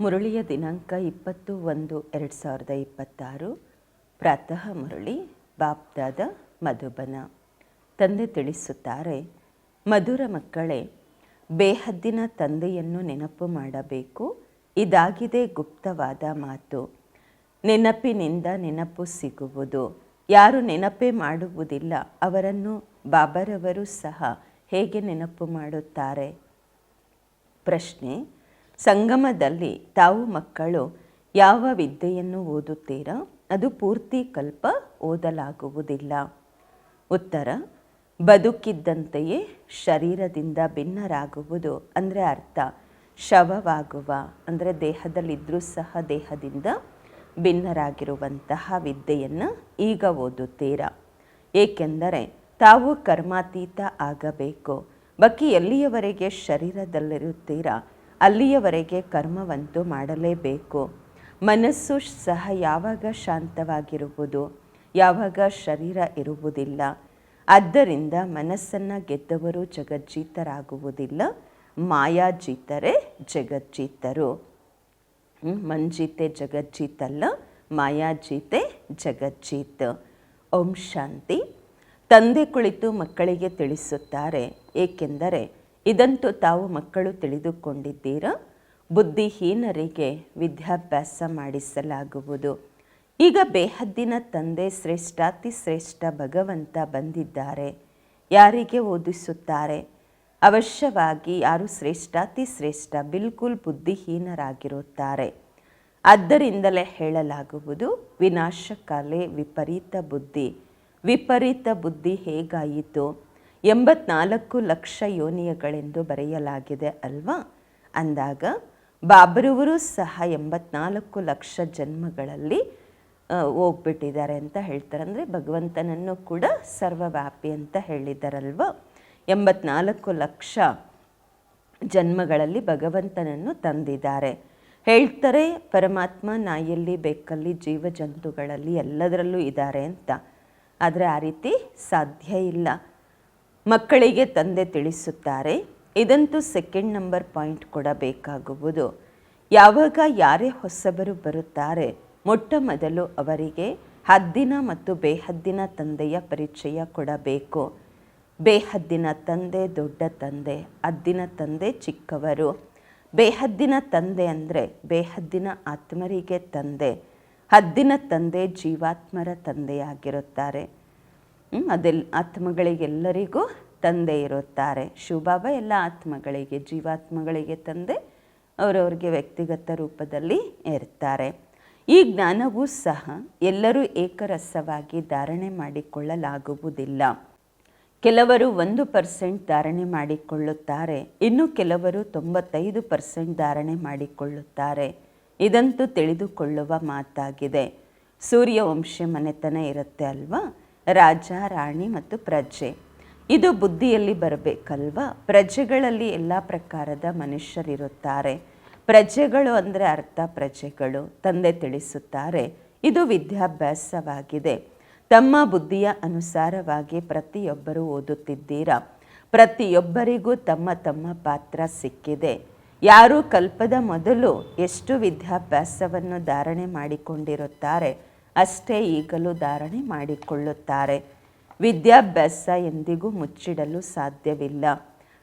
ಮುರಳಿಯ ದಿನಾಂಕ ಇಪ್ಪತ್ತು ಒಂದು ಎರಡು ಸಾವಿರದ ಇಪ್ಪತ್ತಾರು. ಪ್ರಾತಃ ಮುರಳಿ, ಬಾಪ್ದಾದ ಮಧುಬನ. ತಂದೆ ತಿಳಿಸುತ್ತಾರೆ, ಮಧುರ ಮಕ್ಕಳೇ, ಬೇಹದ್ದಿನ ತಂದೆಯನ್ನು ನೆನಪು ಮಾಡಬೇಕು. ಇದಾಗಿದೆ ಗುಪ್ತವಾದ ಮಾತು. ನೆನಪಿನಿಂದ ನೆನಪು ಸಿಗುವುದು. ಯಾರು ನೆನಪೇ ಮಾಡುವುದಿಲ್ಲ, ಅವರನ್ನು ಬಾಬರವರು ಸಹ ಹೇಗೆ ನೆನಪು ಮಾಡುತ್ತಾರೆ? ಪ್ರಶ್ನೆ ಸಂಗಮದಲ್ಲಿ ತಾವು ಮಕ್ಕಳು ಯಾವ ವಿದ್ಯೆಯನ್ನು ಓದುತ್ತೀರಾ? ಅದು ಪೂರ್ತಿ ಕಲ್ಪ ಓದಲಾಗುವುದಿಲ್ಲ. ಉತ್ತರ, ಬದುಕಿದ್ದಂತೆಯೇ ಶರೀರದಿಂದ ಭಿನ್ನರಾಗುವುದು ಅಂದರೆ ಅರ್ಥ. ಶವವಾಗುವ ಅಂದರೆ ದೇಹದಲ್ಲಿದ್ದರೂ ಸಹ ದೇಹದಿಂದ ಭಿನ್ನರಾಗಿರುವಂತಹ ವಿದ್ಯೆಯನ್ನು ಈಗ ಓದುತ್ತೀರಾ? ಏಕೆಂದರೆ ತಾವು ಕರ್ಮಾತೀತ ಆಗಬೇಕು. ಬಾಕಿ ಎಲ್ಲಿಯವರೆಗೆ ಶರೀರದಲ್ಲಿರುತ್ತೀರಾ? ಅಲ್ಲಿಯವರೆಗೆ ಕರ್ಮವಂತೂ ಮಾಡಲೇಬೇಕು. ಮನಸ್ಸು ಸಹ ಯಾವಾಗ ಶಾಂತವಾಗಿರುವುದು? ಯಾವಾಗ ಶರೀರ ಇರುವುದಿಲ್ಲ? ಆದ್ದರಿಂದ ಮನಸ್ಸನ್ನು ಗೆದ್ದವರು ಜಗಜ್ಜೀತರಾಗುವುದಿಲ್ಲ. ಮಾಯಾಜೀತರೇ ಜಗಜ್ಜೀತರು. ಮಂಜೀತೆ ಜಗಜ್ಜೀತಲ್ಲ, ಮಾಯಾಜೀತೆ ಜಗಜ್ಜೀತ್. ಓಂ ಶಾಂತಿ. ತಂದೆ ಕುಳಿತು ಮಕ್ಕಳಿಗೆ ತಿಳಿಸುತ್ತಾರೆ. ಏಕೆಂದರೆ ಇದಂತೂ ತಾವು ಮಕ್ಕಳು ತಿಳಿದುಕೊಂಡಿದ್ದೀರ? ಬುದ್ಧಿಹೀನರಿಗೆ ವಿದ್ಯಾಭ್ಯಾಸ ಮಾಡಿಸಲಾಗುವುದು. ಈಗ ಬೇಹದ್ದಿನ ತಂದೆ ಶ್ರೇಷ್ಠಾತಿ ಶ್ರೇಷ್ಠ ಭಗವಂತ ಬಂದಿದ್ದಾರೆ. ಯಾರಿಗೆ ಓದಿಸುತ್ತಾರೆ? ಅವಶ್ಯವಾಗಿ ಯಾರು ಶ್ರೇಷ್ಠಾತಿ ಶ್ರೇಷ್ಠ ಬಿಲ್ಕುಲ್ ಬುದ್ಧಿಹೀನರಾಗಿರುತ್ತಾರೆ. ಆದ್ದರಿಂದಲೇ ಹೇಳಲಾಗುವುದು, ವಿನಾಶಕಾಲೆ ವಿಪರೀತ ಬುದ್ಧಿ. ವಿಪರೀತ ಬುದ್ಧಿ ಹೇಗಾಯಿತು? ಎಂಬತ್ನಾಲ್ಕು ಲಕ್ಷ ಯೋನಿಯಗಳೆಂದು ಬರೆಯಲಾಗಿದೆ ಅಲ್ವಾ? ಅಂದಾಗ, ಬಾಬರವರು ಸಹ ಎಂಬತ್ನಾಲ್ಕು ಲಕ್ಷ ಜನ್ಮಗಳಲ್ಲಿ ಹೋಗ್ಬಿಟ್ಟಿದ್ದಾರೆ ಅಂತ ಹೇಳ್ತಾರೆ. ಅಂದರೆ ಭಗವಂತನನ್ನು ಕೂಡ ಸರ್ವವ್ಯಾಪಿ ಅಂತ ಹೇಳಿದ್ದಾರಲ್ವ? ಎಂಬತ್ನಾಲ್ಕು ಲಕ್ಷ ಜನ್ಮಗಳಲ್ಲಿ ಭಗವಂತನನ್ನು ತಂದಿದ್ದಾರೆ. ಹೇಳ್ತಾರೆ, ಪರಮಾತ್ಮ ನಾಯಲ್ಲಿ ಬೆಕ್ಕಲ್ಲಿ ಜೀವ ಜಂತುಗಳಲ್ಲಿ ಎಲ್ಲದರಲ್ಲೂ ಇದ್ದಾರೆ ಅಂತ. ಆದರೆ ಆ ರೀತಿ ಸಾಧ್ಯ ಇಲ್ಲ. ಮಕ್ಕಳಿಗೆ ತಂದೆ ತಿಳಿಸುತ್ತಾರೆ. ಇದಂತೂ ಸೆಕೆಂಡ್ ನಂಬರ್ ಪಾಯಿಂಟ್ ಕೊಡಬೇಕಾಗುವುದು. ಯಾವಾಗ ಯಾರೇ ಹೊಸಬರು ಬರುತ್ತಾರೆ, ಮೊಟ್ಟ ಮೊದಲು ಅವರಿಗೆ ಹದ್ದಿನ ಮತ್ತು ಬೇಹದ್ದಿನ ತಂದೆಯ ಪರಿಚಯ ಕೊಡಬೇಕು. ಬೇಹದ್ದಿನ ತಂದೆ ದೊಡ್ಡ ತಂದೆ, ಹದ್ದಿನ ತಂದೆ ಚಿಕ್ಕವರು. ಬೇಹದ್ದಿನ ತಂದೆ ಅಂದರೆ ಬೇಹದ್ದಿನ ಆತ್ಮರಿಗೆ ತಂದೆ. ಹದ್ದಿನ ತಂದೆ ಜೀವಾತ್ಮರ ತಂದೆಯಾಗಿರುತ್ತಾರೆ. ಹ್ಮ್, ಅದೆಲ್ ಆತ್ಮಗಳಿಗೆಲ್ಲರಿಗೂ ತಂದೆ ಇರುತ್ತಾರೆ. ಶಿವಬಾಬ ಎಲ್ಲ ಆತ್ಮಗಳಿಗೆ ಜೀವಾತ್ಮಗಳಿಗೆ ತಂದೆ ಅವರವ್ರಿಗೆ ವ್ಯಕ್ತಿಗತ ರೂಪದಲ್ಲಿ ಇರ್ತಾರೆ. ಈ ಜ್ಞಾನವೂ ಸಹ ಎಲ್ಲರೂ ಏಕರಸವಾಗಿ ಧಾರಣೆ ಮಾಡಿಕೊಳ್ಳಲಾಗುವುದಿಲ್ಲ. ಕೆಲವರು ಒಂದು ಪರ್ಸೆಂಟ್ ಧಾರಣೆ ಮಾಡಿಕೊಳ್ಳುತ್ತಾರೆ ಇನ್ನು ಕೆಲವರು ತೊಂಬತ್ತೈದು ಪರ್ಸೆಂಟ್ ಧಾರಣೆ ಮಾಡಿಕೊಳ್ಳುತ್ತಾರೆ. ಇದಂತೂ ತಿಳಿದುಕೊಳ್ಳುವ ಮಾತಾಗಿದೆ. ಸೂರ್ಯವಂಶ ಮನೆತನ ಇರುತ್ತೆ ಅಲ್ವಾ? ರಾಜ, ರಾಣಿ ಮತ್ತು ಪ್ರಜೆ. ಇದು ಬುದ್ಧಿಯಲ್ಲಿ ಬರಬೇಕಲ್ವ? ಪ್ರಜೆಗಳಲ್ಲಿ ಎಲ್ಲ ಪ್ರಕಾರದ ಮನುಷ್ಯರಿರುತ್ತಾರೆ. ಪ್ರಜೆಗಳು ಅಂದರೆ ಅರ್ಥ ಪ್ರಜೆಗಳು, ತಂದೆ ತಿಳಿಸುತ್ತಾರೆ. ಇದು ವಿದ್ಯಾಭ್ಯಾಸವಾಗಿದೆ. ತಮ್ಮ ಬುದ್ಧಿಯ ಅನುಸಾರವಾಗಿ ಪ್ರತಿಯೊಬ್ಬರು ಓದುತ್ತಿದ್ದೀರಾ? ಪ್ರತಿಯೊಬ್ಬರಿಗೂ ತಮ್ಮ ತಮ್ಮ ಪಾತ್ರ ಸಿಕ್ಕಿದೆ. ಯಾರು ಕಲ್ಪದ ಮೊದಲು ಎಷ್ಟು ವಿದ್ಯಾಭ್ಯಾಸವನ್ನು ಧಾರಣೆ ಮಾಡಿಕೊಂಡಿರುತ್ತಾರೆ? ಅಷ್ಟೇ ಈಗಲೂ ಧಾರಣೆ ಮಾಡಿಕೊಳ್ಳುತ್ತಾರೆ. ವಿದ್ಯಾಭ್ಯಾಸ ಎಂದಿಗೂ ಮುಚ್ಚಿಡಲು ಸಾಧ್ಯವಿಲ್ಲ.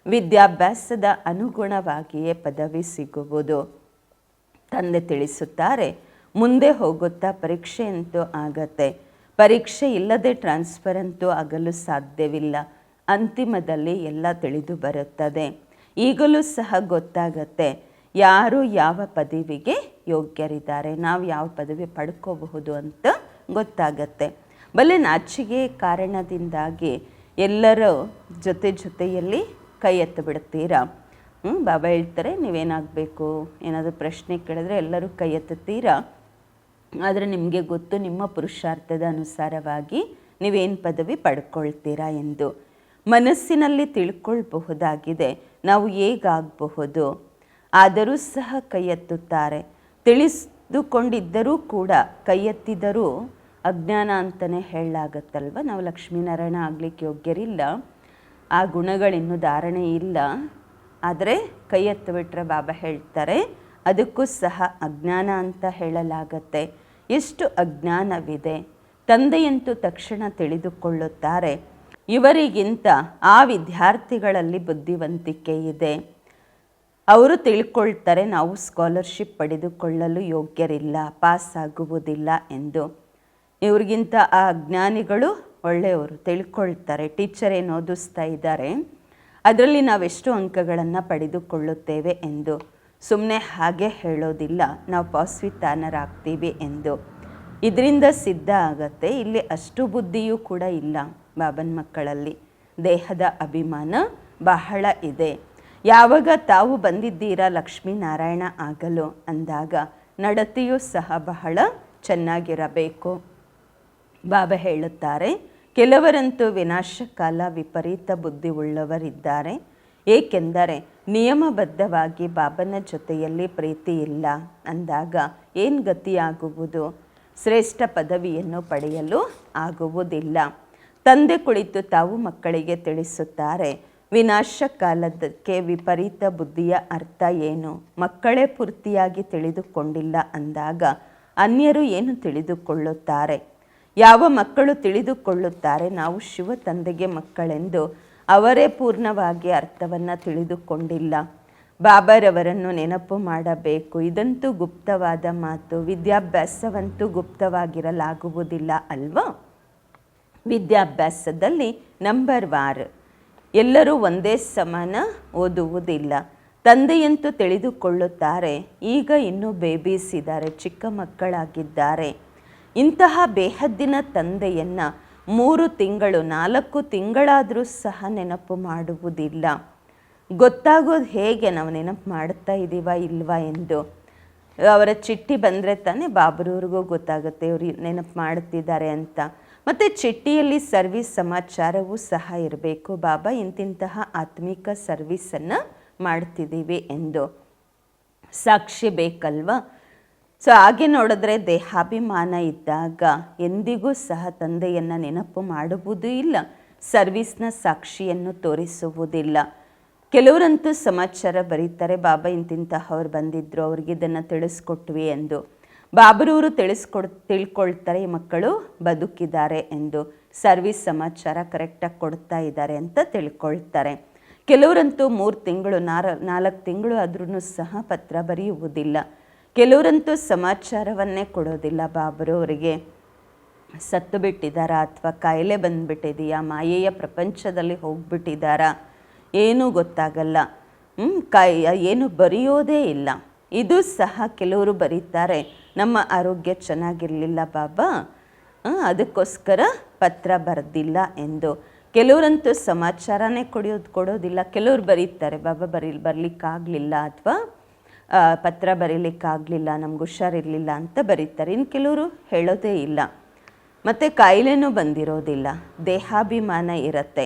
ವಿದ್ಯಾಭ್ಯಾಸದ ಅನುಗುಣವಾಗಿಯೇ ಪದವಿ ಸಿಗುವುದು. ತಂದೆ ತಿಳಿಸುತ್ತಾರೆ, ಮುಂದೆ ಹೋಗುತ್ತಾ ಪರೀಕ್ಷೆ ಅಂತೂ ಆಗತ್ತೆ. ಪರೀಕ್ಷೆ ಇಲ್ಲದೆ ಟ್ರಾನ್ಸ್ಫರ್ ಅಂತೂ ಆಗಲು ಸಾಧ್ಯವಿಲ್ಲ. ಅಂತಿಮದಲ್ಲಿ ಎಲ್ಲ ತಿಳಿದು ಬರುತ್ತದೆ. ಈಗಲೂ ಸಹ ಗೊತ್ತಾಗತ್ತೆ. ಯಾರು ಯಾವ ಪದವಿಗೆ ಯೋಗ್ಯರಿದ್ದಾರೆ? ನಾವು ಯಾವ ಪದವಿ ಪಡ್ಕೋಬಹುದು ಅಂತ ಗೊತ್ತಾಗತ್ತೆ. ಬಲೆ ನಾಚಿಗೆ ಕಾರಣದಿಂದಾಗಿ ಎಲ್ಲರೂ ಜೊತೆ ಜೊತೆಯಲ್ಲಿ ಕೈ ಎತ್ತು ಬಿಡ್ತೀರಾ? ಹ್ಞೂ ಬಾಬಾ ಹೇಳ್ತಾರೆ, ನೀವೇನಾಗಬೇಕು? ಏನಾದರೂ ಪ್ರಶ್ನೆ ಕೇಳಿದ್ರೆ ಎಲ್ಲರೂ ಕೈ ಎತ್ತುತ್ತೀರಾ? ಆದರೆ ನಿಮಗೆ ಗೊತ್ತು, ನಿಮ್ಮ ಪುರುಷಾರ್ಥದ ಅನುಸಾರವಾಗಿ ನೀವೇನು ಪದವಿ ಪಡ್ಕೊಳ್ತೀರಾ ಎಂದು ಮನಸ್ಸಿನಲ್ಲಿ ತಿಳ್ಕೊಳ್ಬಹುದಾಗಿದೆ. ನಾವು ಹೇಗಾಗಬಹುದು? ಆದರೂ ಸಹ ಕೈಯೆತ್ತುತ್ತಾರೆ. ತಿಳಿದುಕೊಂಡಿದ್ದರೂ ಕೂಡ ಕೈಯೆತ್ತಿದರೂ ಅಜ್ಞಾನ ಅಂತಲೇ ಹೇಳಲಾಗತ್ತಲ್ವ? ನಾವು ಲಕ್ಷ್ಮೀನಾರಾಯಣ ಆಗಲಿಕ್ಕೆ ಯೋಗ್ಯರಿಲ್ಲ. ಆ ಗುಣಗಳಿನ್ನು ಧಾರಣೆ ಇಲ್ಲ. ಆದರೆ ಕೈ ಎತ್ತಿಬಿಟ್ರೆ ಬಾಬಾ ಹೇಳ್ತಾರೆ, ಅದಕ್ಕೂ ಸಹ ಅಜ್ಞಾನ ಅಂತ ಹೇಳಲಾಗತ್ತೆ. ಎಷ್ಟು ಅಜ್ಞಾನವಿದೆ. ತಂದೆಯಂತೂ ತಕ್ಷಣ ತಿಳಿದುಕೊಳ್ಳುತ್ತಾರೆ. ಇವರಿಗಿಂತ ಆ ವಿದ್ಯಾರ್ಥಿಗಳಲ್ಲಿ ಬುದ್ಧಿವಂತಿಕೆ ಇದೆ. ಅವರು ತಿಳ್ಕೊಳ್ತಾರೆ, ನಾವು ಸ್ಕಾಲರ್ಶಿಪ್ ಪಡೆದುಕೊಳ್ಳಲು ಯೋಗ್ಯರಿಲ್ಲ ಪಾಸ್ ಆಗುವುದಿಲ್ಲ ಎಂದು. ಇವ್ರಿಗಿಂತ ಆ ಅಜ್ಞಾನಿಗಳು ಒಳ್ಳೆಯವರು, ತಿಳ್ಕೊಳ್ತಾರೆ ಟೀಚರ್ ಏನು ಓದಿಸ್ತಾ ಇದ್ದಾರೆ, ಅದರಲ್ಲಿ ನಾವೆಷ್ಟು ಅಂಕಗಳನ್ನು ಪಡೆದುಕೊಳ್ಳುತ್ತೇವೆ ಎಂದು. ಸುಮ್ಮನೆ ಹಾಗೆ ಹೇಳೋದಿಲ್ಲ, ನಾವು ಪಾಸ್ವಿತಾನರಾಗ್ತೀವಿ ಎಂದು. ಇದರಿಂದ ಸಿದ್ಧ ಆಗತ್ತೆ, ಇಲ್ಲಿ ಅಷ್ಟು ಬುದ್ಧಿಯೂ ಕೂಡ ಇಲ್ಲ, ಬಾಬನ್ ಮಕ್ಕಳಲ್ಲಿ. ದೇಹದ ಅಭಿಮಾನ ಬಹಳ ಇದೆ. ಯಾವಾಗ ತಾವು ಬಂದಿದ್ದೀರಾ ಲಕ್ಷ್ಮೀನಾರಾಯಣ ಆಗಲು ಅಂದಾಗ ನಡತೆಯೂ ಸಹ ಬಹಳ ಚೆನ್ನಾಗಿರಬೇಕು. ಬಾಬಾ ಹೇಳುತ್ತಾರೆ, ಕೆಲವರಂತೂ ವಿನಾಶಕಾಲ ವಿಪರೀತ ಬುದ್ಧಿ ಉಳ್ಳವರಿದ್ದಾರೆ ಏಕೆಂದರೆ ನಿಯಮಬದ್ಧವಾಗಿ ಬಾಬನ ಜೊತೆಯಲ್ಲಿ ಪ್ರೀತಿ ಇಲ್ಲ ಅಂದಾಗ ಏನು ಗತಿಯಾಗುವುದು? ಶ್ರೇಷ್ಠ ಪದವಿಯನ್ನು ಪಡೆಯಲು ಆಗುವುದಿಲ್ಲ. ತಂದೆ ಕುಳಿತು ತಾವು ಮಕ್ಕಳಿಗೆ ತಿಳಿಸುತ್ತಾರೆ ವಿನಾಶ ಕಾಲದಕ್ಕೆ ವಿಪರೀತ ಬುದ್ಧಿಯ ಅರ್ಥ ಏನು? ಮಕ್ಕಳೇ ಪೂರ್ತಿಯಾಗಿ ತಿಳಿದುಕೊಂಡಿಲ್ಲ ಅಂದಾಗ ಅನ್ಯರು ಏನು ತಿಳಿದುಕೊಳ್ಳುತ್ತಾರೆ? ಯಾವ ಮಕ್ಕಳು ತಿಳಿದುಕೊಳ್ಳುತ್ತಾರೆ? ನಾವು ಶಿವ ತಂದೆಗೆ ಮಕ್ಕಳೆಂದು ಅವರೇ ಪೂರ್ಣವಾಗಿ ಅರ್ಥವನ್ನು ತಿಳಿದುಕೊಂಡಿಲ್ಲ. ಬಾಬರವರನ್ನು ನೆನಪು ಮಾಡಬೇಕು. ಇದಂತೂ ಗುಪ್ತವಾದ ಮಾತು. ವಿದ್ಯಾಭ್ಯಾಸವಂತೂ ಗುಪ್ತವಾಗಿರಲಾಗುವುದಿಲ್ಲ ಅಲ್ವಾ? ವಿದ್ಯಾಭ್ಯಾಸದಲ್ಲಿ ನಂಬರ್ ವಾರ್. ಎಲ್ಲರೂ ಒಂದೇ ಸಮಾನ ಓದುವುದಿಲ್ಲ. ತಂದೆಯಂತೂ ತಿಳಿದುಕೊಳ್ಳುತ್ತಾರೆ, ಈಗ ಇನ್ನೂ ಬೇಬೀಸ್ ಇದ್ದಾರೆ ಚಿಕ್ಕ ಮಕ್ಕಳಾಗಿದ್ದಾರೆ. ಇಂತಹ ಬೇಹದ್ದಿನ ತಂದೆಯನ್ನು ಮೂರು ತಿಂಗಳು, ನಾಲ್ಕು ತಿಂಗಳಾದರೂ ಸಹ ನೆನಪು ಮಾಡುವುದಿಲ್ಲ. ಗೊತ್ತಾಗೋದು ಹೇಗೆ ನಾವು ನೆನಪು ಮಾಡ್ತಾ ಇದ್ದೀವ ಇಲ್ವಾ ಎಂದು. ಅವರ ಚಿಟ್ಟಿ ಬಂದರೆ ತಾನೇ ಬಾಬರವ್ರಿಗೂ ಗೊತ್ತಾಗುತ್ತೆ, ಇವರು ನೆನಪು ಮಾಡುತ್ತಿದ್ದಾರೆ ಅಂತ. ಮತ್ತು ಚಿಟ್ಟಿಯಲ್ಲಿ ಸರ್ವಿಸ್ ಸಮಾಚಾರವೂ ಸಹ ಇರಬೇಕು. ಬಾಬಾ, ಇಂತಿಂತಹ ಆತ್ಮಿಕ ಸರ್ವಿಸನ್ನು ಮಾಡ್ತಿದ್ದೀವಿ ಎಂದು. ಸಾಕ್ಷಿ ಬೇಕಲ್ವಾ? ಸೊ, ಹಾಗೆ ನೋಡಿದ್ರೆ ದೇಹಾಭಿಮಾನ ಇದ್ದಾಗ ಎಂದಿಗೂ ಸಹ ತಂದೆಯನ್ನು ನೆನಪು ಮಾಡುವುದೂ ಇಲ್ಲ, ಸರ್ವಿಸ್ನ ಸಾಕ್ಷಿಯನ್ನು ತೋರಿಸುವುದಿಲ್ಲ. ಕೆಲವರಂತೂ ಸಮಾಚಾರ ಬರೀತಾರೆ, ಬಾಬಾ, ಇಂತಿಂತಹವ್ರು ಬಂದಿದ್ದರು ಅವ್ರಿಗೆ ಇದನ್ನು ತಿಳಿಸ್ಕೊಟ್ವಿ ಎಂದು. ಬಾಬರವರು ತಿಳಿಸ್ಕೊಡ್, ತಿಳ್ಕೊಳ್ತಾರೆ ಈ ಮಕ್ಕಳು ಬದುಕಿದ್ದಾರೆ ಎಂದು ಸರ್ವಿಸ್ ಸಮಾಚಾರ ಕರೆಕ್ಟಾಗಿ ಕೊಡ್ತಾ ಇದ್ದಾರೆ ಅಂತ ತಿಳ್ಕೊಳ್ತಾರೆ. ಕೆಲವರಂತೂ ಮೂರು ತಿಂಗಳು, ನಾರ, ನಾಲ್ಕು ತಿಂಗಳು ಆದ್ರೂ ಸಹ ಪತ್ರ ಬರೆಯುವುದಿಲ್ಲ. ಕೆಲವರಂತೂ ಸಮಾಚಾರವನ್ನೇ ಕೊಡೋದಿಲ್ಲ ಬಾಬರು ಅವರಿಗೆ. ಸತ್ತು ಬಿಟ್ಟಿದ್ದಾರಾ ಅಥವಾ ಕಾಯಿಲೆ ಬಂದುಬಿಟ್ಟಿದೆಯಾ? ಮಾಯೆಯ ಪ್ರಪಂಚದಲ್ಲಿ ಹೋಗ್ಬಿಟ್ಟಿದ್ದಾರಾ? ಏನೂ ಗೊತ್ತಾಗಲ್ಲ. ಹ್ಞೂ ಕಾಯಿ, ಏನು ಬರೆಯೋದೇ ಇಲ್ಲ. ಇದು ಸಹ ಕೆಲವರು ಬರೀತಾರೆ. ನಮ್ಮ ಆರೋಗ್ಯ ಚೆನ್ನಾಗಿರಲಿಲ್ಲ ಬಾಬಾ. ಅದಕ್ಕೋಸ್ಕರ ಪತ್ರ ಬರೆದಿಲ್ಲ ಎಂದು. ಕೆಲವರಂತೂ ಸಮಾಚಾರನೇ ಕೊಡೋದು ಕೊಡೋದಿಲ್ಲ. ಕೆಲವರು ಬರೀತಾರೆ, ಬಾಬಾ, ಬರೀ, ಬರಲಿಕ್ಕಾಗಲಿಲ್ಲ ಅಥವಾ ಪತ್ರ ಬರೀಲಿಕ್ಕಾಗಲಿಲ್ಲ, ನಮ್ಗೆ ಹುಷಾರಿರಲಿಲ್ಲ ಅಂತ ಬರೀತಾರೆ. ಇನ್ನು ಕೆಲವರು ಹೇಳೋದೇ ಇಲ್ಲ. ಮತ್ತು ಕಾಯಿಲೆನೂ ಬಂದಿರೋದಿಲ್ಲ. ದೇಹಾಭಿಮಾನ ಇರುತ್ತೆ.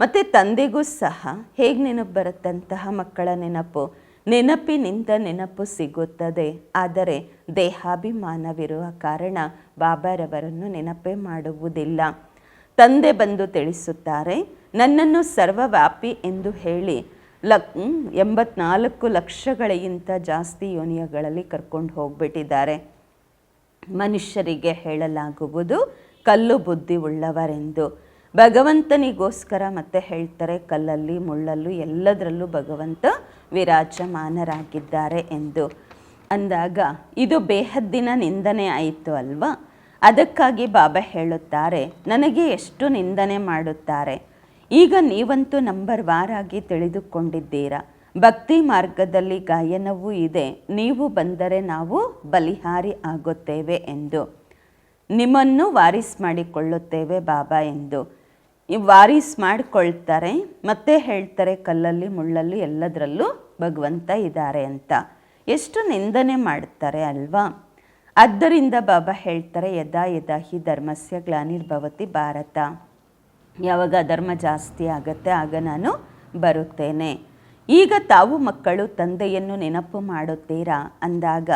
ಮತ್ತು ತಂದೆಗೂ ಸಹ ಹೇಗೆ ನೆನಪು ಬರುತ್ತಂತಹ ಮಕ್ಕಳ ನೆನಪು? ನೆನಪಿನಿಂದ ನೆನಪು ಸಿಗುತ್ತದೆ. ಆದರೆ ದೇಹಾಭಿಮಾನವಿರುವ ಕಾರಣ ಬಾಬಾರವರನ್ನು ನೆನಪೇ ಮಾಡುವುದಿಲ್ಲ. ತಂದೆ ಬಂದು ತಿಳಿಸುತ್ತಾರೆ, ನನ್ನನ್ನು ಸರ್ವವ್ಯಾಪಿ ಎಂದು ಹೇಳಿ. ಲಕ್ ಎಂಬತ್ನಾಲ್ಕು ಲಕ್ಷಗಳಿಗಿಂತ ಜಾಸ್ತಿ ಯೋನಿಯಗಳಲ್ಲಿ ಕರ್ಕೊಂಡು ಹೋಗ್ಬಿಟ್ಟಿದ್ದಾರೆ. ಮನುಷ್ಯರಿಗೆ ಹೇಳಲಾಗುವುದು, ಕಲ್ಲು ಬುದ್ಧಿ ಉಳ್ಳವರೆಂದು. ಭಗವಂತನಿಗೋಸ್ಕರ ಮತ್ತೆ ಹೇಳ್ತಾರೆ, ಕಲ್ಲಲ್ಲಿ, ಮುಳ್ಳಲ್ಲೂ ಎಲ್ಲದರಲ್ಲೂ ಭಗವಂತ ವಿರಾಜಮಾನರಾಗಿದ್ದಾರೆ ಎಂದು. ಅಂದಾಗ, ಇದು ಬೇಹದ್ದಿನ ನಿಂದನೆ ಆಯಿತು ಅಲ್ವಾ? ಅದಕ್ಕಾಗಿ ಬಾಬಾ ಹೇಳುತ್ತಾರೆ, ನನಗೆ ಎಷ್ಟು ನಿಂದನೆ ಮಾಡುತ್ತಾರೆ? ಈಗ ನೀವಂತೂ ನಂಬರ್ ವಾರಾಗಿ ತಿಳಿದುಕೊಂಡಿದ್ದೀರಾ? ಭಕ್ತಿ ಮಾರ್ಗದಲ್ಲಿ ಗಾಯನವೂ ಇದೆ, ನೀವು ಬಂದರೆ ನಾವು ಬಲಿಹಾರಿ ಆಗುತ್ತೇವೆ ಎಂದು. ನಿಮ್ಮನ್ನು ವಾರಿಸ್ ಮಾಡಿಕೊಳ್ಳುತ್ತೇವೆ ಬಾಬಾ ಎಂದು. ವಾರಿಸ್ ಮಾಡಿಕೊಳ್ತಾರೆ, ಮತ್ತೆ ಹೇಳ್ತಾರೆ ಕಲ್ಲಲ್ಲಿ, ಮುಳ್ಳಲ್ಲಿ ಎಲ್ಲದರಲ್ಲೂ ಭಗವಂತ ಇದ್ದಾರೆ ಅಂತ. ಎಷ್ಟು ನಿಂದನೆ ಮಾಡ್ತಾರೆ ಅಲ್ವಾ? ಆದ್ದರಿಂದ ಬಾಬಾ ಹೇಳ್ತಾರೆ, ಯದಾ ಯದಾ ಹಿ ಧರ್ಮಸ್ಯ ಗ್ಲಾನಿರ್ಭವತಿ ಭಾರತ. ಯಾವಾಗ ಧರ್ಮ ಜಾಸ್ತಿ ಆಗತ್ತೆ, ಆಗ ನಾನು ಬರುತ್ತೇನೆ. ಈಗ ತಾವು ಮಕ್ಕಳು, ತಂದೆಯನ್ನು ನೆನಪು ಮಾಡುತ್ತೀರಾ? ಅಂದಾಗ,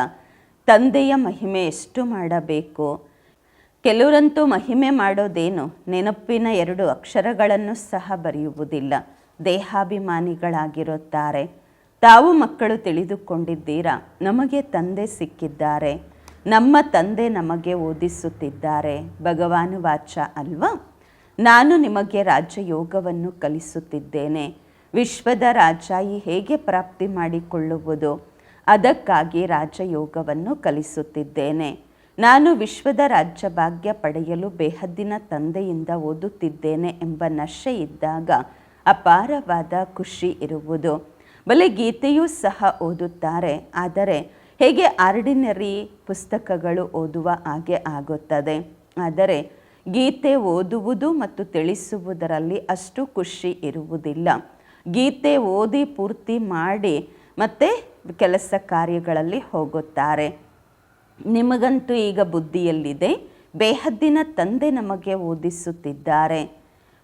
ತಂದೆಯ ಮಹಿಮೆ ಎಷ್ಟು ಮಾಡಬೇಕು? ಕೆಲವರಂತೂ ಮಹಿಮೆ ಮಾಡೋದೇನು? ನೆನಪಿನ ಎರಡು ಅಕ್ಷರಗಳನ್ನು ಸಹ ಬರೆಯುವುದಿಲ್ಲ. ದೇಹಾಭಿಮಾನಿಗಳಾಗಿರುತ್ತಾರೆ. ತಾವು ಮಕ್ಕಳು ತಿಳಿದುಕೊಂಡಿದ್ದೀರಾ? ನಮಗೆ ತಂದೆ ಸಿಕ್ಕಿದ್ದಾರೆ. ನಮ್ಮ ತಂದೆ ನಮಗೆ ಓದಿಸುತ್ತಿದ್ದಾರೆ. ಭಗವಾನು ವಾಚ ಅಲ್ವಾ? ನಾನು ನಿಮಗೆ ರಾಜಯೋಗವನ್ನು ಕಲಿಸುತ್ತಿದ್ದೇನೆ. ವಿಶ್ವದ ರಾಜಾಯಿ ಹೇಗೆ ಪ್ರಾಪ್ತಿ ಮಾಡಿಕೊಳ್ಳುವುದು? ಅದಕ್ಕಾಗಿ ರಾಜಯೋಗವನ್ನು ಕಲಿಸುತ್ತಿದ್ದೇನೆ. ನಾನು ವಿಶ್ವದ ರಾಜ್ಯ ಭಾಗ್ಯ ಪಡೆಯಲು ಬೇಹದ್ದಿನ ತಂದೆಯಿಂದ ಓದುತ್ತಿದ್ದೇನೆ ಎಂಬ ನಶೆ ಇದ್ದಾಗ ಅಪಾರವಾದ ಖುಷಿ ಇರುವುದು. ಬಲೆ ಗೀತೆಯೂ ಸಹ ಓದುತ್ತಾರೆ, ಆದರೆ ಹೇಗೆ ಆರ್ಡಿನರಿ ಪುಸ್ತಕಗಳು ಓದುವ ಹಾಗೆ ಆಗುತ್ತದೆ. ಆದರೆ ಗೀತೆ ಓದುವುದು ಮತ್ತು ತಿಳಿಸುವುದರಲ್ಲಿ ಅಷ್ಟು ಖುಷಿ ಇರುವುದಿಲ್ಲ. ಗೀತೆ ಓದಿ ಪೂರ್ತಿ ಮಾಡಿ ಮತ್ತೆ ಕೆಲಸ ಕಾರ್ಯಗಳಲ್ಲಿ ಹೋಗುತ್ತಾರೆ. ನಿಮಗಂತೂ ಈಗ ಬುದ್ಧಿಯಲ್ಲಿದೆ. ಬೇಹದ್ದಿನ ತಂದೆ ನಮಗೆ ಓದಿಸುತ್ತಿದ್ದಾರೆ.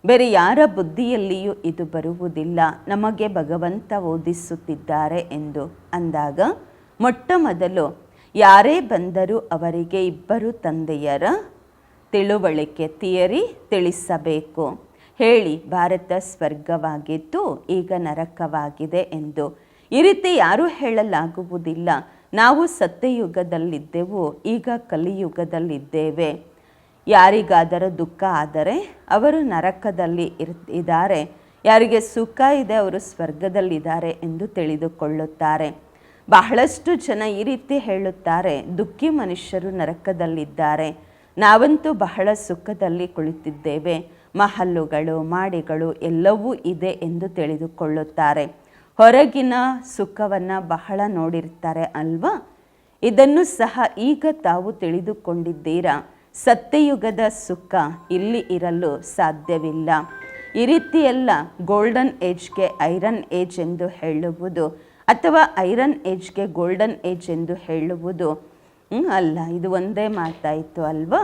ಬೇರೆ ಯಾರ ಬುದ್ಧಿಯಲ್ಲಿಯೂ ಇದು ಬರುವುದಿಲ್ಲ. ನಮಗೆ ಭಗವಂತ ಓದಿಸುತ್ತಿದ್ದಾರೆ ಎಂದು ಅಂದಾಗ, ಮೊಟ್ಟ ಮೊದಲು ಯಾರೇ ಬಂದರೂ ಅವರಿಗೆ ಇಬ್ಬರು ತಂದೆಯರ ತಿಳುವಳಿಕೆ ತಿಯರಿ ತಿಳಿಸಬೇಕು. ಹೇಳಿ, ಭಾರತ ಸ್ವರ್ಗವಾಗಿದ್ದು ಈಗ ನರಕವಾಗಿದೆ ಎಂದು. ಈ ರೀತಿ ಯಾರೂ ಹೇಳಲಾಗುವುದಿಲ್ಲ. ನಾವು ಸತ್ಯಯುಗದಲ್ಲಿದ್ದೆವು, ಈಗ ಕಲಿಯುಗದಲ್ಲಿದ್ದೇವೆ. ಯಾರಿಗಾದರೂ ದುಃಖ ಆದರೆ ಅವರು ನರಕದಲ್ಲಿ ಇರ್, ಇದ್ದಾರೆ. ಯಾರಿಗೆ ಸುಖ ಇದೆ ಅವರು ಸ್ವರ್ಗದಲ್ಲಿದ್ದಾರೆ ಎಂದು ತಿಳಿದುಕೊಳ್ಳುತ್ತಾರೆ. ಬಹಳಷ್ಟು ಜನ ಈ ರೀತಿ ಹೇಳುತ್ತಾರೆ, ದುಃಖಿ ಮನುಷ್ಯರು ನರಕದಲ್ಲಿದ್ದಾರೆ. ನಾವಂತೂ ಬಹಳ ಸುಖದಲ್ಲಿ ಕುಳಿತಿದ್ದೇವೆ. ಮಹಲ್ಲುಗಳು, ಮಾಡಿಗಳು ಎಲ್ಲವೂ ಇದೆ ಎಂದು ತಿಳಿದುಕೊಳ್ಳುತ್ತಾರೆ. ಹೊರಗಿನ ಸುಖವನ್ನು ಬಹಳ ನೋಡಿರ್ತಾರೆ ಅಲ್ವಾ? ಇದನ್ನು ಸಹ ಈಗ ತಾವು ತಿಳಿದುಕೊಂಡಿದ್ದೀರಾ? ಸತ್ಯಯುಗದ ಸುಖ ಇಲ್ಲಿ ಇರಲು ಸಾಧ್ಯವಿಲ್ಲ. ಈ ರೀತಿಯೆಲ್ಲ ಗೋಲ್ಡನ್ ಏಜ್ಗೆ ಐರನ್ ಏಜ್ ಎಂದು ಹೇಳುವುದು ಅಥವಾ ಐರನ್ ಏಜ್ಗೆ ಗೋಲ್ಡನ್ ಏಜ್ ಎಂದು ಹೇಳುವುದು ಅಲ್ಲ, ಇದು ಒಂದೇ ಮಾತಾಯಿತು ಅಲ್ವಾ?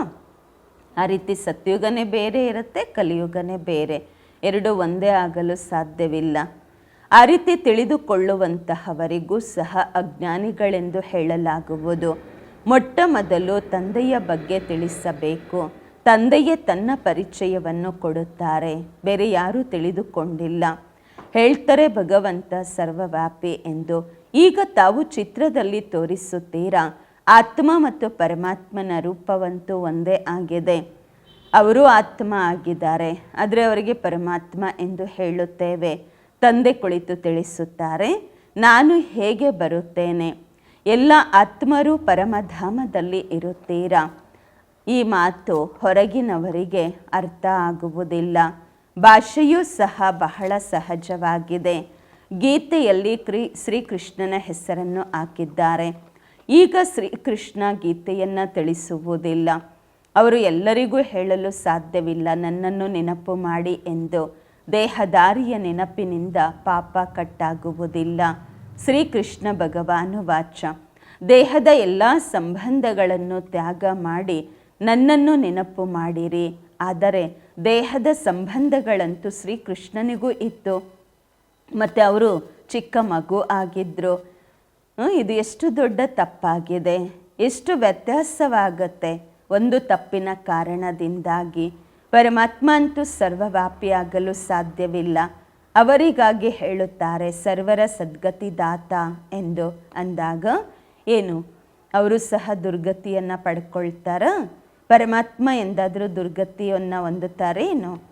ಆ ರೀತಿ ಸತ್ಯುಗನೇ ಬೇರೆ ಇರುತ್ತೆ, ಕಲಿಯುಗನೇ ಬೇರೆ. ಎರಡು ಒಂದೇ ಆಗಲು ಸಾಧ್ಯವಿಲ್ಲ. ಆ ರೀತಿ ತಿಳಿದುಕೊಳ್ಳುವಂತಹವರಿಗೂ ಸಹ ಅಜ್ಞಾನಿಗಳೆಂದು ಹೇಳಲಾಗುವುದು. ಮೊಟ್ಟ ಮೊದಲು ತಂದೆಯ ಬಗ್ಗೆ ತಿಳಿಸಬೇಕು. ತಂದೆಯೇ ತನ್ನ ಪರಿಚಯವನ್ನು ಕೊಡುತ್ತಾರೆ. ಬೇರೆ ಯಾರೂ ತಿಳಿದುಕೊಂಡಿಲ್ಲ. ಹೇಳ್ತಾರೆ ಭಗವಂತ ಸರ್ವವ್ಯಾಪಿ ಎಂದು. ಈಗ ತಾವು ಚಿತ್ರದಲ್ಲಿ ತೋರಿಸುತ್ತೀರಾ? ಆತ್ಮ ಮತ್ತು ಪರಮಾತ್ಮನ ರೂಪವಂತೂ ಒಂದೇ ಆಗಿದೆ. ಅವರು ಆತ್ಮ ಆಗಿದ್ದಾರೆ. ಆದರೆ ಅವರಿಗೆ ಪರಮಾತ್ಮ ಎಂದು ಹೇಳುತ್ತೇವೆ. ತಂದೆ ಕುಳಿತು ತಿಳಿಸುತ್ತಾರೆ, ನಾನು ಹೇಗೆ ಬರುತ್ತೇನೆ? ಎಲ್ಲ ಆತ್ಮರು ಪರಮಧಾಮದಲ್ಲಿ ಇರುತ್ತೀರಾ? ಈ ಮಾತು ಹೊರಗಿನವರಿಗೆ ಅರ್ಥ ಆಗುವುದಿಲ್ಲ. ಭಾಷೆಯೂ ಸಹ ಬಹಳ ಸಹಜವಾಗಿದೆ. ಗೀತೆಯಲ್ಲಿ ಕ್ರಿ, ಶ್ರೀಕೃಷ್ಣನ ಹೆಸರನ್ನು ಹಾಕಿದ್ದಾರೆ. ಈಗ ಶ್ರೀಕೃಷ್ಣ ಗೀತೆಯನ್ನು ತಿಳಿಸುವುದಿಲ್ಲ. ಅವರು ಎಲ್ಲರಿಗೂ ಹೇಳಲು ಸಾಧ್ಯವಿಲ್ಲ, ನನ್ನನ್ನು ನೆನಪು ಮಾಡಿ ಎಂದು. ದೇಹದಾರಿಯ ನೆನಪಿನಿಂದ ಪಾಪ ಕಟ್ಟಾಗುವುದಿಲ್ಲ. ಶ್ರೀಕೃಷ್ಣ ಭಗವಾನು ವಾಚ. ದೇಹದ ಎಲ್ಲ ಸಂಬಂಧಗಳನ್ನು ತ್ಯಾಗ ಮಾಡಿ ನನ್ನನ್ನು ನೆನಪು ಮಾಡಿರಿ. ಆದರೆ ದೇಹದ ಸಂಬಂಧಗಳಂತೂ ಶ್ರೀಕೃಷ್ಣನಿಗೂ ಇತ್ತು. ಮತ್ತು ಅವರು ಚಿಕ್ಕ ಮಗು ಆಗಿದ್ದರು ಇದು ಎಷ್ಟು ದೊಡ್ಡ ತಪ್ಪಾಗಿದೆ. ಎಷ್ಟು ವ್ಯತ್ಯಾಸವಾಗತ್ತೆ. ಒಂದು ತಪ್ಪಿನ ಕಾರಣದಿಂದಾಗಿ. ಪರಮಾತ್ಮ ಅಂತೂ ಸರ್ವವ್ಯಾಪಿಯಾಗಲು ಸಾಧ್ಯವಿಲ್ಲ. ಅವರಿಗಾಗಿ ಹೇಳುತ್ತಾರೆ, ಸರ್ವರ ಸದ್ಗತಿದಾತ ಎಂದು ಅಂದಾಗ, ಏನು? ಅವರು ಸಹ ದುರ್ಗತಿಯನ್ನು ಪಡ್ಕೊಳ್ತಾರ? ಪರಮಾತ್ಮ ಎಂದಾದರೂ ದುರ್ಗತಿಯನ್ನು ಹೊಂದುತ್ತಾರೆ ಏನು?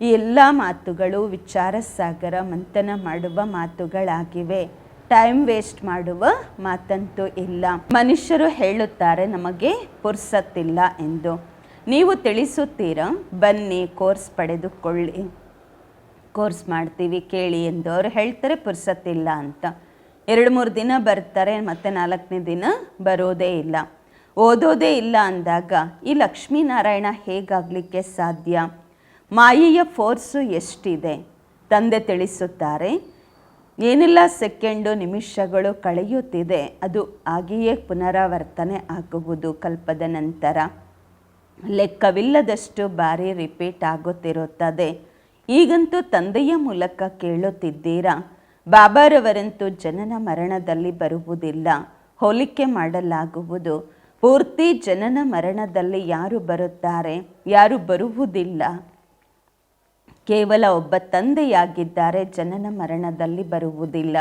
ಈ ಎಲ್ಲ ಮಾತುಗಳು ವಿಚಾರ ಸಾಗರ ಮಂಥನ ಮಾಡುವ ಮಾತುಗಳಾಗಿವೆ. ಟೈಮ್ ವೇಸ್ಟ್ ಮಾಡುವ ಮಾತಂತೂ ಇಲ್ಲ. ಮನುಷ್ಯರು ಹೇಳುತ್ತಾರೆ, ನಮಗೆ ಪುರ್ಸತ್ತಿಲ್ಲ ಎಂದು. ನೀವು ತಿಳಿಸುತ್ತೀರಾ? ಬನ್ನಿ, ಕೋರ್ಸ್ ಪಡೆದುಕೊಳ್ಳಿ. ಕೋರ್ಸ್ ಮಾಡ್ತೀವಿ, ಕೇಳಿ ಎಂದು ಅವರು ಹೇಳ್ತಾರೆ, ಪುರ್ಸತ್ತಿಲ್ಲ ಅಂತ. ಎರಡು ಮೂರು ದಿನ ಬರ್ತಾರೆ, ಮತ್ತು ನಾಲ್ಕನೇ ದಿನ ಬರೋದೇ ಇಲ್ಲ. ಓದೋದೇ ಇಲ್ಲ ಅಂದಾಗ, ಈ ಲಕ್ಷ್ಮೀನಾರಾಯಣ ಹೇಗಾಗಲಿಕ್ಕೆ ಸಾಧ್ಯ? ಮಾಯೆಯ ಫೋರ್ಸು ಎಷ್ಟಿದೆ? ತಂದೆ ತಿಳಿಸುತ್ತಾರೆ, ಏನೆಲ್ಲ ಸೆಕೆಂಡು ನಿಮಿಷಗಳು ಕಳೆಯುತ್ತಿದೆ, ಅದು ಹಾಗೆಯೇ ಪುನರಾವರ್ತನೆ ಆಗುವುದು ಕಲ್ಪದ ನಂತರ. ಲೆಕ್ಕವಿಲ್ಲದಷ್ಟು ಬಾರಿ ರಿಪೀಟ್ ಆಗುತ್ತಿರುತ್ತದೆ. ಈಗಂತೂ ತಂದೆಯ ಮೂಲಕ ಕೇಳುತ್ತಿದ್ದೀರಾ? ಬಾಬಾರವರಂತೂ ಜನನ ಮರಣದಲ್ಲಿ ಬರುವುದಿಲ್ಲ. ಹೋಲಿಕೆ ಮಾಡಲಾಗುವುದು. ಪೂರ್ತಿ ಜನನ ಮರಣದಲ್ಲಿ ಯಾರು ಬರುತ್ತಾರೆ? ಯಾರು ಬರುವುದಿಲ್ಲ. ಕೇವಲ ಒಬ್ಬ ತಂದೆಯಾಗಿದ್ದಾರೆ, ಜನನ ಮರಣದಲ್ಲಿ ಬರುವುದಿಲ್ಲ.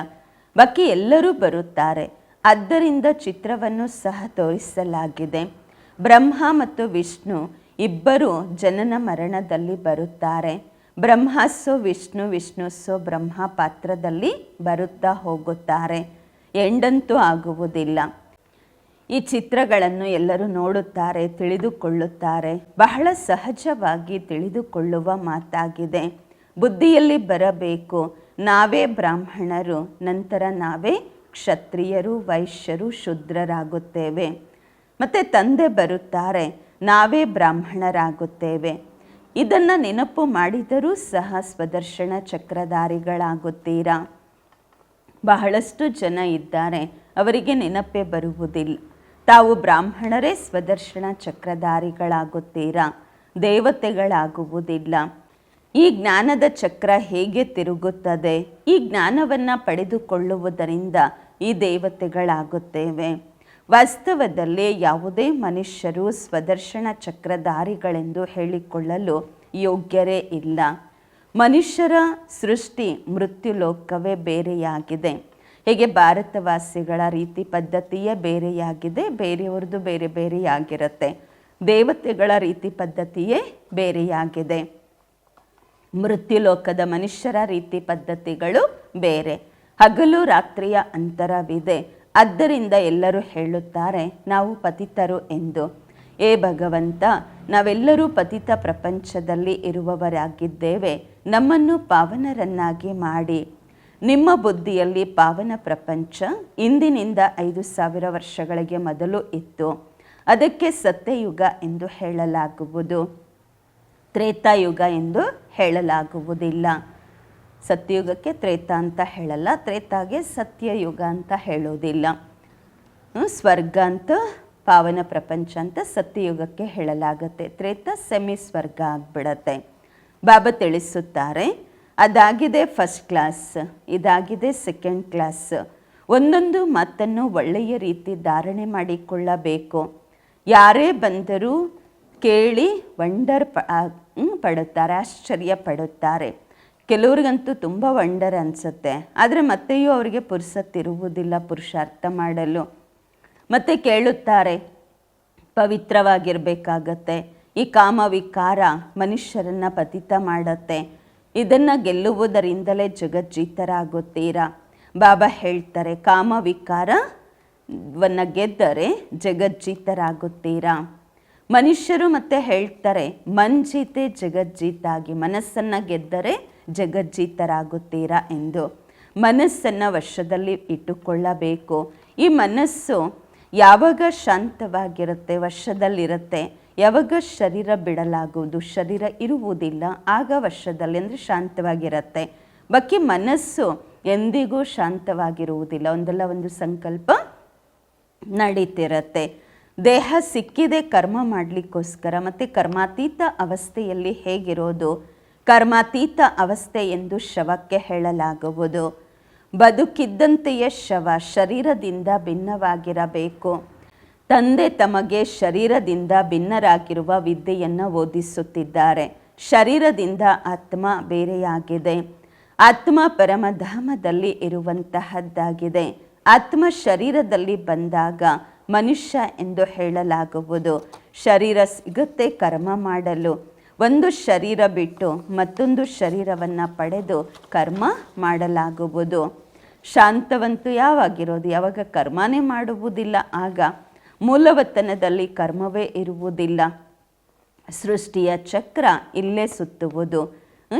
ಬಾಕಿ ಎಲ್ಲರೂ ಬರುತ್ತಾರೆ. ಆದ್ದರಿಂದ ಚಿತ್ರವನ್ನು ಸಹ ತೋರಿಸಲಾಗಿದೆ. ಬ್ರಹ್ಮ ಮತ್ತು ವಿಷ್ಣು ಇಬ್ಬರು ಜನನ ಮರಣದಲ್ಲಿ ಬರುತ್ತಾರೆ. ಬ್ರಹ್ಮಸ್ಸು ವಿಷ್ಣು ವಿಷ್ಣುಸ್ಸು ಬ್ರಹ್ಮ ಪಾತ್ರದಲ್ಲಿ ಬರುತ್ತಾ ಹೋಗುತ್ತಾರೆ. ಎಂಡಂತೂ ಆಗುವುದಿಲ್ಲ. ಈ ಚಿತ್ರಗಳನ್ನು ಎಲ್ಲರೂ ನೋಡುತ್ತಾರೆ, ತಿಳಿದುಕೊಳ್ಳುತ್ತಾರೆ. ಬಹಳ ಸಹಜವಾಗಿ ತಿಳಿದುಕೊಳ್ಳುವ ಮಾತಾಗಿದೆ. ಬುದ್ಧಿಯಲ್ಲಿ ಬರಬೇಕು. ನಾವೇ ಬ್ರಾಹ್ಮಣರು, ನಂತರ ನಾವೇ ಕ್ಷತ್ರಿಯರು, ವೈಶ್ಯರು, ಶೂದ್ರರಾಗುತ್ತೇವೆ. ಮತ್ತು ತಂದೆ ಬರುತ್ತಾರೆ, ನಾವೇ ಬ್ರಾಹ್ಮಣರಾಗುತ್ತೇವೆ. ಇದನ್ನು ನೆನಪು ಮಾಡಿದರೂ ಸಹ ಸ್ವದರ್ಶನ ಚಕ್ರಧಾರಿಗಳಾಗುತ್ತೀರಾ? ಬಹಳಷ್ಟು ಜನ ಇದ್ದಾರೆ, ಅವರಿಗೆ ನೆನಪೇ ಬರುವುದಿಲ್ಲ. ತಾವು ಬ್ರಾಹ್ಮಣರೇ ಸ್ವದರ್ಶನ ಚಕ್ರಧಾರಿಗಳಾಗುತ್ತೀರಾ? ದೇವತೆಗಳಾಗುವುದಿಲ್ಲ. ಈ ಜ್ಞಾನದ ಚಕ್ರ ಹೇಗೆ ತಿರುಗುತ್ತದೆ? ಈ ಜ್ಞಾನವನ್ನು ಪಡೆದುಕೊಳ್ಳುವುದರಿಂದ ಈ ದೇವತೆಗಳಾಗುತ್ತೇವೆ. ವಾಸ್ತವದಲ್ಲಿ ಯಾವುದೇ ಮನುಷ್ಯರು ಸ್ವದರ್ಶನ ಚಕ್ರಧಾರಿಗಳೆಂದು ಹೇಳಿಕೊಳ್ಳಲು ಯೋಗ್ಯರೇ ಇಲ್ಲ. ಮನುಷ್ಯರ ಸೃಷ್ಟಿ ಮೃತ್ಯು ಲೋಕವೇ ಬೇರೆಯಾಗಿದೆ. ಹೇಗೆ ಭಾರತವಾಸಿಗಳ ರೀತಿ ಪದ್ಧತಿಯೇ ಬೇರೆಯಾಗಿದೆ, ಬೇರೆಯವ್ರದ್ದು ಬೇರೆ ಬೇರೆಯಾಗಿರುತ್ತೆ. ದೇವತೆಗಳ ರೀತಿ ಪದ್ಧತಿಯೇ ಬೇರೆಯಾಗಿದೆ. ಮೃತ್ಯುಲೋಕದ ಮನುಷ್ಯರ ರೀತಿ ಪದ್ಧತಿಗಳು ಬೇರೆ. ಹಗಲು ರಾತ್ರಿಯ ಅಂತರವಿದೆ. ಆದ್ದರಿಂದ ಎಲ್ಲರೂ ಹೇಳುತ್ತಾರೆ, ನಾವು ಪತಿತರು ಎಂದು. ಏ ಭಗವಂತ, ನಾವೆಲ್ಲರೂ ಪತಿತ ಪ್ರಪಂಚದಲ್ಲಿ ಇರುವವರಾಗಿದ್ದೇವೆ. ನಮ್ಮನ್ನು ಪಾವನರನ್ನಾಗಿ ಮಾಡಿ. ನಿಮ್ಮ ಬುದ್ಧಿಯಲ್ಲಿ ಪಾವನ ಪ್ರಪಂಚ ಇಂದಿನಿಂದ ಐದು ಸಾವಿರ ವರ್ಷಗಳಿಗೆ ಮೊದಲು ಇತ್ತು. ಅದಕ್ಕೆ ಸತ್ಯಯುಗ ಎಂದು ಹೇಳಲಾಗುವುದು. ತ್ರೇತಾಯುಗ ಎಂದು ಹೇಳಲಾಗುವುದಿಲ್ಲ. ಸತ್ಯಯುಗಕ್ಕೆ ತ್ರೇತ ಅಂತ ಹೇಳಲ್ಲ. ತ್ರೇತಾಗೆ ಸತ್ಯಯುಗ ಅಂತ ಹೇಳೋದಿಲ್ಲ. ಸ್ವರ್ಗ ಅಂತ, ಪಾವನ ಪ್ರಪಂಚ ಅಂತ ಸತ್ಯಯುಗಕ್ಕೆ ಹೇಳಲಾಗತ್ತೆ. ತ್ರೇತ ಸೆಮಿ ಸ್ವರ್ಗ ಆಗ್ಬಿಡತ್ತೆ. ಬಾಬಾ ತಿಳಿಸುತ್ತಾರೆ, ಅದಾಗಿದೆ ಫಸ್ಟ್ ಕ್ಲಾಸ್ ಇದಾಗಿದೆ ಸೆಕೆಂಡ್ ಕ್ಲಾಸ್ ಒಂದೊಂದು ಮಾತನ್ನು ಒಳ್ಳೆಯ ರೀತಿ ಧಾರಣೆ ಮಾಡಿಕೊಳ್ಳಬೇಕು. ಯಾರೇ ಬಂದರೂ ಕೇಳಿ ವಂಡರ್ ಪಡುತ್ತಾರೆ, ಆಶ್ಚರ್ಯ ಪಡುತ್ತಾರೆ. ಕೆಲವ್ರಿಗಂತೂ ತುಂಬ ವಂಡರ್ ಅನಿಸುತ್ತೆ. ಆದರೆ ಮತ್ತೆಯೂ ಅವರಿಗೆ ಪುರುಸತ್ತಿರುವುದಿಲ್ಲ, ಪುರುಷಾರ್ಥ ಮಾಡಲು. ಮತ್ತೆ ಕೇಳುತ್ತಾರೆ, ಪವಿತ್ರವಾಗಿರಬೇಕಾಗತ್ತೆ. ಈ ಕಾಮ ವಿಕಾರ ಮನುಷ್ಯರನ್ನ ಪತಿತ ಮಾಡತ್ತೆ. ಇದನ್ನು ಗೆಲ್ಲುವುದರಿಂದಲೇ ಜಗಜ್ಜೀತರಾಗುತ್ತೀರಾ? ಬಾಬಾ ಹೇಳ್ತಾರೆ ಕಾಮ ವಿಕಾರವನ್ನು ಗೆದ್ದರೆ ಜಗಜ್ಜೀತರಾಗುತ್ತೀರಾ? ಮನುಷ್ಯರು ಮತ್ತೆ ಹೇಳ್ತಾರೆ ಮನ್ಜೀತೆ ಜಗಜ್ಜೀತಾಗಿ, ಮನಸ್ಸನ್ನು ಗೆದ್ದರೆ ಜಗಜ್ಜೀತರಾಗುತ್ತೀರಾ ಎಂದು ಮನಸ್ಸನ್ನು ವಶದಲ್ಲಿ ಇಟ್ಟುಕೊಳ್ಳಬೇಕು. ಈ ಮನಸ್ಸು ಯಾವಾಗ ಶಾಂತವಾಗಿರುತ್ತೆ, ವಶದಲ್ಲಿರುತ್ತೆ, ಯಾವಾಗ ಶರೀರ ಬಿಡಲಾಗುವುದು, ಶರೀರ ಇರುವುದಿಲ್ಲ, ಆಗ ವಶದಲ್ಲಿ ಅಂದರೆ ಶಾಂತವಾಗಿರುತ್ತೆ. ಬಾಕಿ ಮನಸ್ಸು ಎಂದಿಗೂ ಶಾಂತವಾಗಿರುವುದಿಲ್ಲ. ಒಂದಲ್ಲ ಒಂದು ಸಂಕಲ್ಪ ನಡೀತಿರತ್ತೆ. ದೇಹ ಸಿಕ್ಕಿದೆ, ಕರ್ಮ ಮಾಡಲಿಕ್ಕೋಸ್ಕರ, ಮತ್ತು ಕರ್ಮಾತೀತ ಅವಸ್ಥೆಯಲ್ಲಿ ಹೇಗಿರೋದು? ಕರ್ಮಾತೀತ ಅವಸ್ಥೆ ಎಂದು ಶವಕ್ಕೆ ಹೇಳಲಾಗುವುದು. ಬದುಕಿದ್ದಂತೆಯೇ ಶವ ಶರೀರದಿಂದ ಭಿನ್ನವಾಗಿರಬೇಕು. ತಂದೆ ತಮಗೆ ಶರೀರದಿಂದ ಭಿನ್ನರಾಗಿರುವ ವಿದ್ಯೆಯನ್ನು ಓದಿಸುತ್ತಿದ್ದಾರೆ. ಶರೀರದಿಂದ ಆತ್ಮ ಬೇರೆಯಾಗಿದೆ. ಆತ್ಮ ಪರಮಧಾಮದಲ್ಲಿ ಇರುವಂತಹದ್ದಾಗಿದೆ. ಆತ್ಮ ಶರೀರದಲ್ಲಿ ಬಂದಾಗ ಮನುಷ್ಯ ಎಂದು ಹೇಳಲಾಗುವುದು. ಶರೀರ ಸಿಗುತ್ತೆ ಕರ್ಮ ಮಾಡಲು. ಒಂದು ಶರೀರ ಬಿಟ್ಟು ಮತ್ತೊಂದು ಶರೀರವನ್ನು ಪಡೆದು ಕರ್ಮ ಮಾಡಲಾಗುವುದು. ಶಾಂತವಂತೂ ಯಾವಾಗಿರೋದು? ಯಾವಾಗ ಕರ್ಮನೇ ಮಾಡುವುದಿಲ್ಲ, ಆಗ ಮೂಲವತನದಲ್ಲಿ ಕರ್ಮವೇ ಇರುವುದಿಲ್ಲ. ಸೃಷ್ಟಿಯ ಚಕ್ರ ಇಲ್ಲೇ ಸುತ್ತುವುದು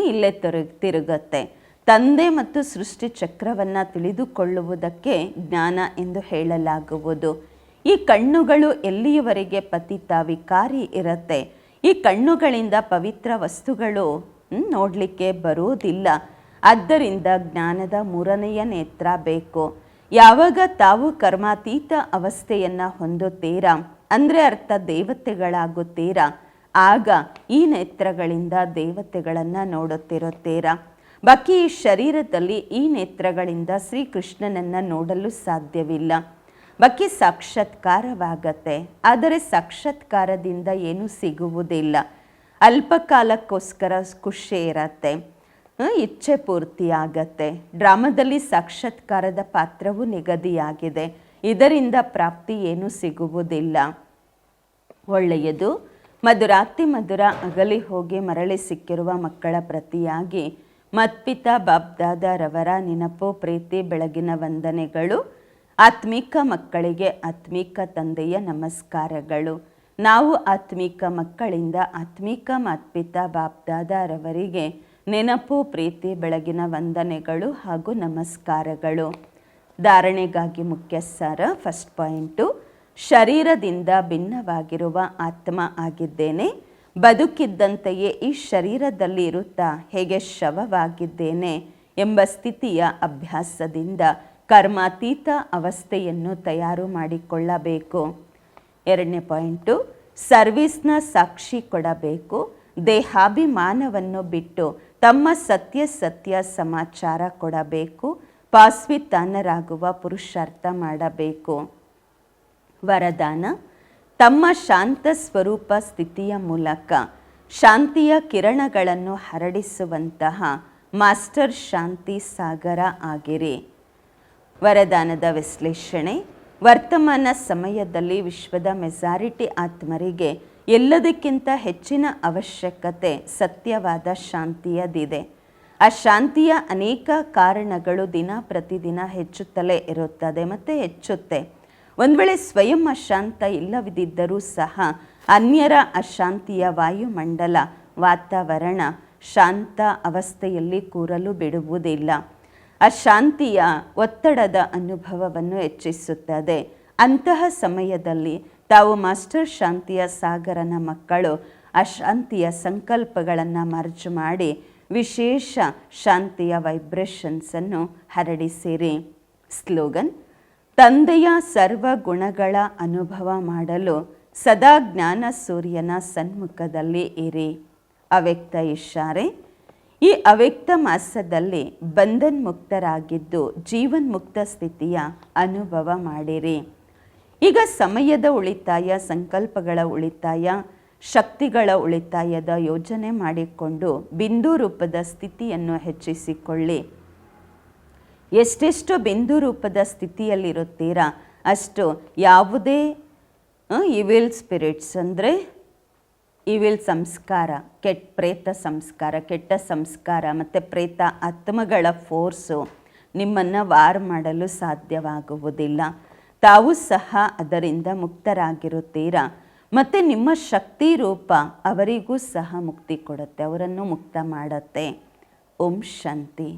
ಇಲ್ಲೇ ತಿರುಗುತ್ತೆ ತಿರುಗತ್ತೆ. ತಂದೆ ಮತ್ತು ಸೃಷ್ಟಿ ಚಕ್ರವನ್ನು ತಿಳಿದುಕೊಳ್ಳುವುದಕ್ಕೆ ಜ್ಞಾನ ಎಂದು ಹೇಳಲಾಗುವುದು. ಈ ಕಣ್ಣುಗಳು ಎಲ್ಲಿಯವರೆಗೆ ಪತಿತ ವಿಕಾರಿ ಇರುತ್ತೆ? ಈ ಕಣ್ಣುಗಳಿಂದ ಪವಿತ್ರ ವಸ್ತುಗಳು ನೋಡಲಿಕ್ಕೆ ಬರುವುದಿಲ್ಲ. ಆದ್ದರಿಂದ ಜ್ಞಾನದ ಮೂರನೆಯ ನೇತ್ರ ಬೇಕು. ಯಾವಾಗ ತಾವು ಕರ್ಮಾತೀತ ಅವಸ್ಥೆಯನ್ನು ಹೊಂದುತ್ತೀರಾ? ಅಂದರೆ ಅರ್ಥ ದೇವತೆಗಳಾಗುತ್ತೀರಾ? ಆಗ ಈ ನೇತ್ರಗಳಿಂದ ದೇವತೆಗಳನ್ನು ನೋಡುತ್ತಿರುತ್ತೀರಾ? ಬಾಕಿ ಈ ಶರೀರದಲ್ಲಿ ಈ ನೇತ್ರಗಳಿಂದ ಶ್ರೀಕೃಷ್ಣನನ್ನು ನೋಡಲು ಸಾಧ್ಯವಿಲ್ಲ. ಬಾಕಿ ಸಾಕ್ಷಾತ್ಕಾರವಾಗತ್ತೆ. ಆದರೆ ಸಾಕ್ಷಾತ್ಕಾರದಿಂದ ಏನೂ ಸಿಗುವುದಿಲ್ಲ. ಅಲ್ಪ ಕಾಲಕ್ಕೋಸ್ಕರ ಖುಷಿ ಇರತ್ತೆ. ಇಚ್ಛೆ ಪೂರ್ತಿ ಆಗತ್ತೆ. ಡ್ರಾಮಾದಲ್ಲಿ ಸಾಕ್ಷಾತ್ಕಾರದ ಪಾತ್ರವು ನಿಗದಿಯಾಗಿದೆ. ಇದರಿಂದ ಪ್ರಾಪ್ತಿ ಏನೂ ಸಿಗುವುದಿಲ್ಲ. ಒಳ್ಳೆಯದು. ಮಧುರಾತಿ ಮಧುರ ಅಗಲಿ ಹೋಗಿ ಮರಳಿ ಸಿಕ್ಕಿರುವ ಮಕ್ಕಳ ಪ್ರತಿಯಾಗಿ ಮತ್ಪಿತ ಬಾಬ್ದಾದರವರ ನೆನಪು ಪ್ರೀತಿ ಬೆಳಗಿನ ವಂದನೆಗಳು ಆತ್ಮಿಕ ಮಕ್ಕಳಿಗೆ ಆತ್ಮಿಕ ತಂದೆಯ ನಮಸ್ಕಾರಗಳು. ನಾವು ಆತ್ಮಿಕ ಮಕ್ಕಳಿಂದ ಆತ್ಮಿಕ ಮಾತ್ಪಿತ ಬಾಪ್ದಾದಾರವರಿಗೆ ನೆನಪು, ಪ್ರೀತಿ, ಬೆಳಗಿನ ವಂದನೆಗಳು ಹಾಗೂ ನಮಸ್ಕಾರಗಳು. ಧಾರಣೆಗಾಗಿ ಮುಖ್ಯ ಸಾರ ಫಸ್ಟ್ ಪಾಯಿಂಟು ಶರೀರದಿಂದ ಭಿನ್ನವಾಗಿರುವ ಆತ್ಮ ಆಗಿದ್ದೇನೆ. ಬದುಕಿದ್ದಂತೆಯೇ ಈ ಶರೀರದಲ್ಲಿ ಇರುತ್ತಾ ಹೇಗೆ ಶವವಾಗಿದ್ದೇನೆ ಎಂಬ ಸ್ಥಿತಿಯ ಅಭ್ಯಾಸದಿಂದ ಕರ್ಮಾತೀತ ಅವಸ್ಥೆಯನ್ನು ತಯಾರು ಮಾಡಿಕೊಳ್ಳಬೇಕು. ಎರಡನೇ ಪಾಯಿಂಟು, ಸರ್ವಿಸ್ನ ಸಾಕ್ಷಿ ಕೊಡಬೇಕು. ದೇಹಾಭಿಮಾನವನ್ನು ಬಿಟ್ಟು ತಮ್ಮ ಸತ್ಯ ಸತ್ಯ ಸಮಾಚಾರ ಕೊಡಬೇಕು. ಪಾಸ್ವಿತಾನರಾಗುವ ಪುರುಷಾರ್ಥ ಮಾಡಬೇಕು. ವರದಾನ, ತಮ್ಮ ಶಾಂತ ಸ್ವರೂಪ ಸ್ಥಿತಿಯ ಮೂಲಕ ಶಾಂತಿಯ ಕಿರಣಗಳನ್ನು ಹರಡಿಸುವಂತಹ ಮಾಸ್ಟರ್ ಶಾಂತಿ ಸಾಗರ ಆಗಿರಿ. ವರದಾನದ ವಿಶ್ಲೇಷಣೆ. ವರ್ತಮಾನ ಸಮಯದಲ್ಲಿ ವಿಶ್ವದ ಮೆಜಾರಿಟಿ ಆತ್ಮರಿಗೆ ಎಲ್ಲದಕ್ಕಿಂತ ಹೆಚ್ಚಿನ ಅವಶ್ಯಕತೆ ಸತ್ಯವಾದ ಶಾಂತಿಯದಿದೆ. ಆ ಶಾಂತಿಯ ಅನೇಕ ಕಾರಣಗಳು ದಿನ ಪ್ರತಿದಿನ ಹೆಚ್ಚುತ್ತಲೇ ಇರುತ್ತದೆ ಮತ್ತು ಹೆಚ್ಚುತ್ತೆ. ಒಂದು ವೇಳೆ ಸ್ವಯಂ ಅಶಾಂತ ಇಲ್ಲವಿದ್ದರೂ ಸಹ ಅನ್ಯರ ಅಶಾಂತಿಯ ವಾಯುಮಂಡಲ, ವಾತಾವರಣ ಶಾಂತ ಅವಸ್ಥೆಯಲ್ಲಿ ಕೂರಲು ಬಿಡುವುದಿಲ್ಲ. ಅಶಾಂತಿಯ ಒತ್ತಡದ ಅನುಭವವನ್ನು ಹೆಚ್ಚಿಸುತ್ತದೆ. ಅಂತಹ ಸಮಯದಲ್ಲಿ ತಾವು ಮಾಸ್ಟರ್ ಶಾಂತಿಯ ಸಾಗರನ ಮಕ್ಕಳು ಅಶಾಂತಿಯ ಸಂಕಲ್ಪಗಳನ್ನು ಮರ್ಜು ಮಾಡಿ ವಿಶೇಷ ಶಾಂತಿಯ ವೈಬ್ರೇಷನ್ಸನ್ನು ಹರಡಿಸಿರಿ. ಸ್ಲೋಗನ್, ತಂದೆಯ ಸರ್ವ ಗುಣಗಳ ಅನುಭವ ಮಾಡಲು ಸದಾ ಜ್ಞಾನ ಸೂರ್ಯನ ಸನ್ಮುಖದಲ್ಲಿ ಇರಿ. ಅವ್ಯಕ್ತ ಇಶಾರೆ ಈ ಅವ್ಯಕ್ತ ಮಾಸದಲ್ಲಿ ಬಂಧನ್ ಮುಕ್ತರಾಗಿದ್ದು ಜೀವನ್ ಮುಕ್ತ ಸ್ಥಿತಿಯ ಅನುಭವ ಮಾಡಿರಿ. ಈಗ ಸಮಯದ ಉಳಿತಾಯ, ಸಂಕಲ್ಪಗಳ ಉಳಿತಾಯ, ಶಕ್ತಿಗಳ ಉಳಿತಾಯದ ಯೋಜನೆ ಮಾಡಿಕೊಂಡು ಬಿಂದು ರೂಪದ ಸ್ಥಿತಿಯನ್ನು ಹೆಚ್ಚಿಸಿಕೊಳ್ಳಿ. ಎಷ್ಟೆಷ್ಟು ಬಿಂದು ರೂಪದ ಸ್ಥಿತಿಯಲ್ಲಿರುತ್ತೀರಾ ಅಷ್ಟು ಯಾವುದೇ ಇವಿಲ್ ಸ್ಪಿರಿಟ್ಸ್ ಅಂದರೆ ಇವಿಲ್ ಸಂಸ್ಕಾರ ಕೆಟ್ಟ ಪ್ರೇತ ಸಂಸ್ಕಾರ ಕೆಟ್ಟ ಸಂಸ್ಕಾರ ಮತ್ತು ಪ್ರೇತ ಆತ್ಮಗಳ ಫೋರ್ಸು ನಿಮ್ಮನ್ನು ವಾರ್ ಮಾಡಲು ಸಾಧ್ಯವಾಗುವುದಿಲ್ಲ ತಾವು ಸಹ ಅದರಿಂದ ಮುಕ್ತರಾಗಿರುತ್ತೀರಾ ಮತ್ತು ನಿಮ್ಮ ಶಕ್ತಿ ರೂಪ ಅವರಿಗೂ ಸಹ ಮುಕ್ತಿ ಕೊಡುತ್ತೆ ಅವರನ್ನು ಮುಕ್ತ ಮಾಡುತ್ತೆ ಓಂ ಶಾಂತಿ